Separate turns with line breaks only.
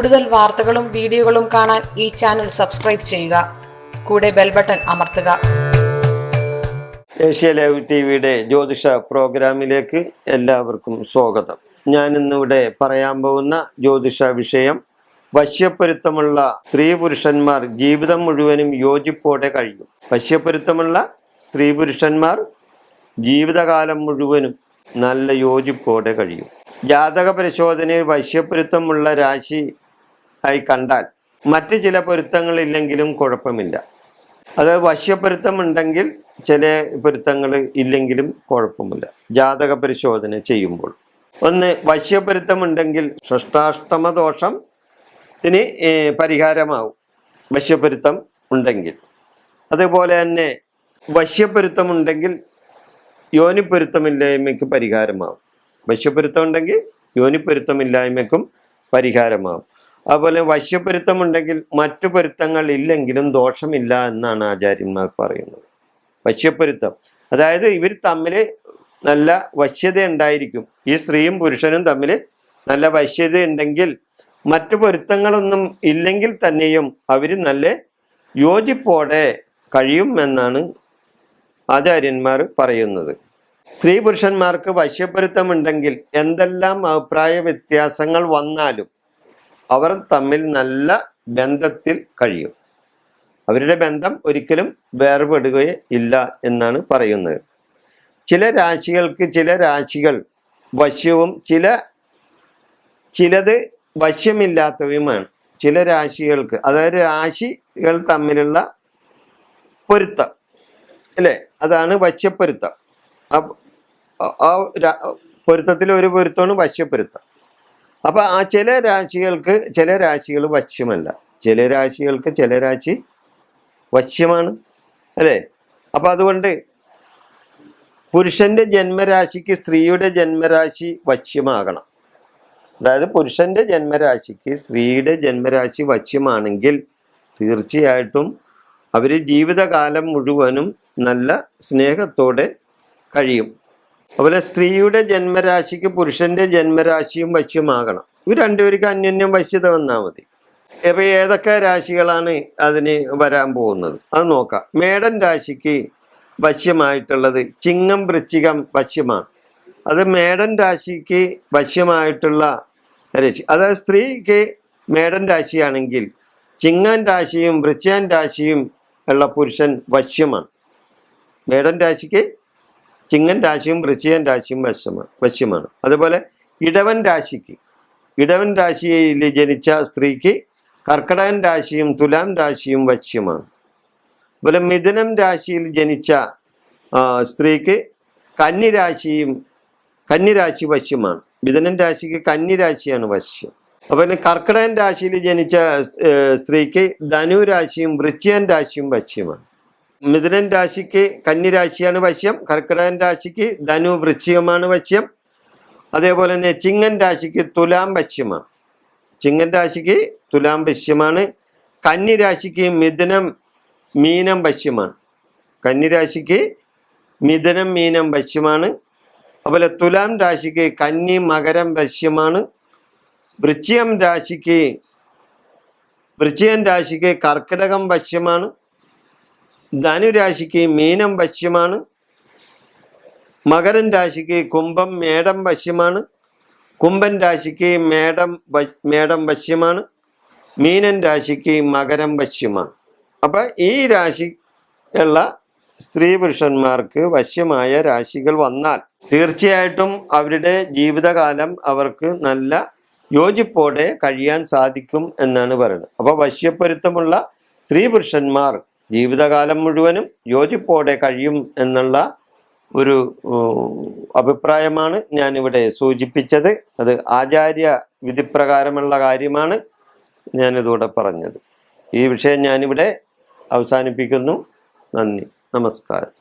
കൂടുതൽ വാർത്തകളും വീഡിയോകളും കാണാൻ ഈ ചാനൽ സബ്സ്ക്രൈബ് ചെയ്യുക. കൂടെ ബെൽ ബട്ടൺ അമർത്തുക.
ഏഷ്യ ലൈവ് ടി വിയുടെ ജ്യോതിഷ പ്രോഗ്രാമിലേക്ക് എല്ലാവർക്കും സ്വാഗതം. ഞാൻ ഇന്നിവിടെ പറയാൻ പോകുന്ന ജ്യോതിഷ വിഷയം വശ്യപ്പൊരുത്തമുള്ള സ്ത്രീ പുരുഷന്മാർ ജീവിതം മുഴുവനും യോജിപ്പോടെ കഴിയും. വശ്യപ്പൊരുത്തമുള്ള സ്ത്രീ പുരുഷന്മാർ ജീവിതകാലം മുഴുവനും നല്ല യോജിപ്പോടെ കഴിയും. ജാതക പരിശോധനയിൽ വശ്യപ്പൊരുത്തമുള്ള രാശി ആയി കണ്ടാൽ മറ്റ് ചില പൊരുത്തങ്ങളില്ലെങ്കിലും കുഴപ്പമില്ല. അത് വശ്യപ്പൊരുത്തം ഉണ്ടെങ്കിൽ ചില പൊരുത്തങ്ങൾ ഇല്ലെങ്കിലും കുഴപ്പമില്ല. ജാതക പരിശോധന ചെയ്യുമ്പോൾ. ഒന്ന് വശ്യപ്പൊരുത്തമുണ്ടെങ്കിൽ സൃഷ്ടാഷ്ടമ ദോഷം ഇതിന് പരിഹാരമാവും. വശ്യപ്പൊരുത്തം ഉണ്ടെങ്കിൽ. അതുപോലെ തന്നെ വശ്യപ്പൊരുത്തമുണ്ടെങ്കിൽ യോനിപ്പൊരുത്തമില്ലായ്മയ്ക്ക് പരിഹാരമാവും. വശ്യപ്പൊരുത്തം ഉണ്ടെങ്കിൽ യോനിപ്പൊരുത്തമില്ലായ്മയ്ക്കും പരിഹാരമാവും. അതുപോലെ വശ്യപ്പൊരുത്തമുണ്ടെങ്കിൽ മറ്റു പൊരുത്തങ്ങൾ ഇല്ലെങ്കിലും ദോഷമില്ല എന്നാണ് ആചാര്യന്മാർ പറയുന്നത്. വശ്യപ്പൊരുത്തം അതായത് ഇവർ തമ്മിൽ നല്ല വശ്യത ഉണ്ടായിരിക്കും ഈ സ്ത്രീയും പുരുഷനും തമ്മിൽ നല്ല വശ്യത ഉണ്ടെങ്കിൽ മറ്റു പൊരുത്തങ്ങളൊന്നും ഇല്ലെങ്കിൽ തന്നെയും അവർ നല്ല യോജിപ്പോടെ കഴിയും എന്നാണ് ആചാര്യന്മാർ പറയുന്നത്. സ്ത്രീ പുരുഷന്മാർക്ക് വശ്യപ്പൊരുത്തമുണ്ടെങ്കിൽ എന്തെല്ലാം അഭിപ്രായ വ്യത്യാസങ്ങൾ വന്നാലും അവർ തമ്മിൽ നല്ല ബന്ധത്തിൽ കഴിയും. അവരുടെ ബന്ധം ഒരിക്കലും വേർപെടുകയേ ഇല്ല എന്നാണ് പറയുന്നത്. ചില രാശികൾക്ക് ചില രാശികൾ വശ്യവും ചില ചിലത് വശ്യമില്ലാത്തവയുമാണ് ചില രാശികൾക്ക് അതായത് രാശികൾ തമ്മിലുള്ള പൊരുത്തം അല്ലേ? അതാണ് വശ്യപ്പൊരുത്തം. ആ- പൊരുത്തത്തിൽ ഒരു പൊരുത്തമാണ് വശ്യപ്പൊരുത്തം. അപ്പൊ ആ ചില രാശികൾക്ക് ചില രാശികൾ വശ്യമല്ല. ചില രാശികൾക്ക് ചില രാശി വശ്യമാണ്. അല്ലേ? അപ്പോൾ അതുകൊണ്ട് പുരുഷന്റെ ജന്മരാശിക്ക് സ്ത്രീയുടെ ജന്മരാശി വശ്യമാകണം. അതായത് പുരുഷന്റെ ജന്മരാശിക്ക് സ്ത്രീയുടെ ജന്മരാശി വശ്യമാണെങ്കിൽ തീർച്ചയായിട്ടും അവർ ജീവിതകാലം മുഴുവനും നല്ല സ്നേഹത്തോടെ കഴിയും. അതുപോലെ സ്ത്രീയുടെ ജന്മരാശിക്ക് പുരുഷന്റെ ജന്മരാശിയും വശ്യമാകണം ഇവർ രണ്ടുപേർക്ക് അന്യോന്യം വശ്യത വന്നാൽ മതി. അപ്പൊ ഏതൊക്കെ രാശികളാണ് അതിന് വരാൻ പോകുന്നത്? അത് നോക്കാം. മേടൻ രാശിക്ക് വശ്യമായിട്ടുള്ളത് ചിങ്ങം വൃശ്ചികം വശ്യമാണ് അത് മേടൻ രാശിക്ക് വശ്യമായിട്ടുള്ള രാശി. അതായത് സ്ത്രീക്ക് മേടൻ രാശിയാണെങ്കിൽ ചിങ്ങൻ രാശിയും വൃശ്ചികൻ രാശിയും ഉള്ള പുരുഷൻ വശ്യമാണ് മേടൻ രാശിക്ക് ചിങ്ങൻ രാശിയും വൃശ്ചികൻ രാശിയും വശമാണ്. വശ്യമാണ് അതുപോലെ ഇടവൻ രാശിക്ക് ഇടവൻ രാശിയിൽ ജനിച്ച സ്ത്രീക്ക് കർക്കടകൻ രാശിയും തുലാം രാശിയും വശ്യമാണ് അതുപോലെ മിഥുനം രാശിയിൽ ജനിച്ച സ്ത്രീക്ക് കന്നിരാശിയും കന്നിരാശി വശ്യമാണ് മിഥുനൻ രാശിക്ക് കന്നിരാശിയാണ് വശ്യം അപ്പോൾ പിന്നെ കർക്കിടകൻ രാശിയിൽ ജനിച്ച സ്ത്രീക്ക് സ്ത്രീക്ക് ധനുരാശിയും വൃശ്ചികൻ രാശിയും വശ്യമാണ് മിഥുനൻ രാശിക്ക് കന്നിരാശിയാണ് വശ്യം കർക്കിടകൻ രാശിക്ക് ധനു വൃശ്ചികമാണ് വശ്യം. അതേപോലെ തന്നെ ചിങ്ങൻ രാശിക്ക് തുലാം വശ്യമാണ്. ചിങ്ങൻ രാശിക്ക് തുലാം വശ്യമാണ്. കന്നി രാശിക്ക് മിഥുനം മീനം വശ്യമാണ്. കന്നി രാശിക്ക് മിഥുനം മീനം വശ്യമാണ്. അതുപോലെ തുലാം രാശിക്ക് കന്നി മകരം വശ്യമാണ്. വൃശ്ചികം രാശിക്ക് വൃശ്ചികൻ രാശിക്ക് കർക്കിടകം വശ്യമാണ്. ധനുരാശിക്ക് മീനം വശ്യമാണ്. മകരൻ രാശിക്ക് കുംഭം മേടം വശ്യമാണ്. കുംഭൻ രാശിക്ക് മേടം മേടം വശ്യമാണ്. മീനൻ രാശിക്ക് മകരം വശ്യമാണ്. അപ്പം ഈ രാശി ഉള്ള സ്ത്രീ പുരുഷന്മാർക്ക് വശ്യമായ രാശികൾ വന്നാൽ തീർച്ചയായിട്ടും അവരുടെ ജീവിതകാലം അവർക്ക് നല്ല യോജിപ്പോടെ കഴിയാൻ സാധിക്കും എന്നാണ് പറയുന്നത്. അപ്പോൾ വശ്യപ്പൊരുത്തമുള്ള സ്ത്രീ പുരുഷന്മാർ ജീവിതകാലം മുഴുവനും യോജിപ്പോടെ കഴിയും എന്നുള്ള ഒരു അഭിപ്രായമാണ് ഞാനിവിടെ സൂചിപ്പിച്ചത്. അത് ആചാര്യ വിധിപ്രകാരമുള്ള കാര്യമാണ് ഞാനിതൂടെ പറഞ്ഞത്. ഈ വിഷയം ഞാനിവിടെ അവസാനിപ്പിക്കുന്നു. നന്ദി. നമസ്കാരം.